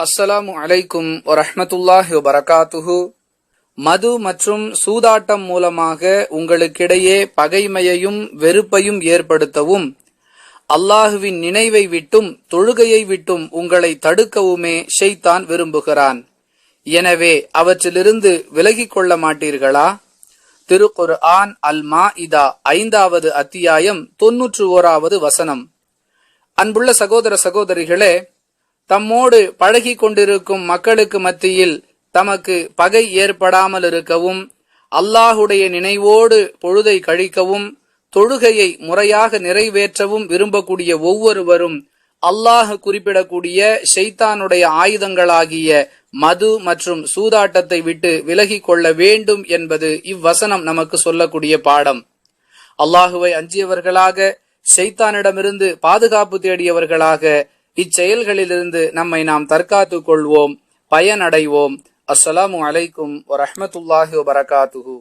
அஸ்ஸலாமு அலைக்கும் வரஹ்மத்துல்லாஹி வரகாத்துஹு மது மற்றும் சூதாட்டம் மூலமாக உங்களுக்கிடையே பகைமையையும் வெறுப்பையும் ஏற்படுத்தவும் அல்லாஹுவின் நினைவை விட்டும் தொழுகையை விட்டும் உங்களை தடுக்கவுமே ஷெய்தான் விரும்புகிறான். எனவே அவற்றிலிருந்து விலகிக் கொள்ள மாட்டீர்களா? திருக்குர் ஆன் அல் மா இதா ஐந்தாவது அத்தியாயம் தொன்னூற்று ஓராவது வசனம். அன்புள்ள சகோதர சகோதரிகளே தம்மோடு பழகி கொண்டிருக்கும் மக்களுக்கு மத்தியில் தமக்கு பகை ஏற்படாமல் இருக்கவும் அல்லாஹுடைய நினைவோடு பொழுதை கழிக்கவும் தொழுகையை முறையாக நிறைவேற்றவும் விரும்பக்கூடிய ஒவ்வொருவரும் அல்லாஹ் குறிப்பிடக்கூடிய ஷைத்தானுடைய ஆயுதங்களாகிய மது மற்றும் சூதாட்டத்தை விட்டு விலகி கொள்ள வேண்டும் என்பது இவ்வசனம் நமக்கு சொல்லக்கூடிய பாடம். அல்லாஹுவை அஞ்சியவர்களாக ஷைத்தானிடமிருந்து பாதுகாப்பு தேடியவர்களாக இச்செயல்களிலிருந்து நம்மை நாம் தற்காத்துக் கொள்வோம் பயனடைவோம். அஸ்ஸலாமு அலைக்கும் வரஹ்மத்துல்லாஹி வபரகாத்துஹு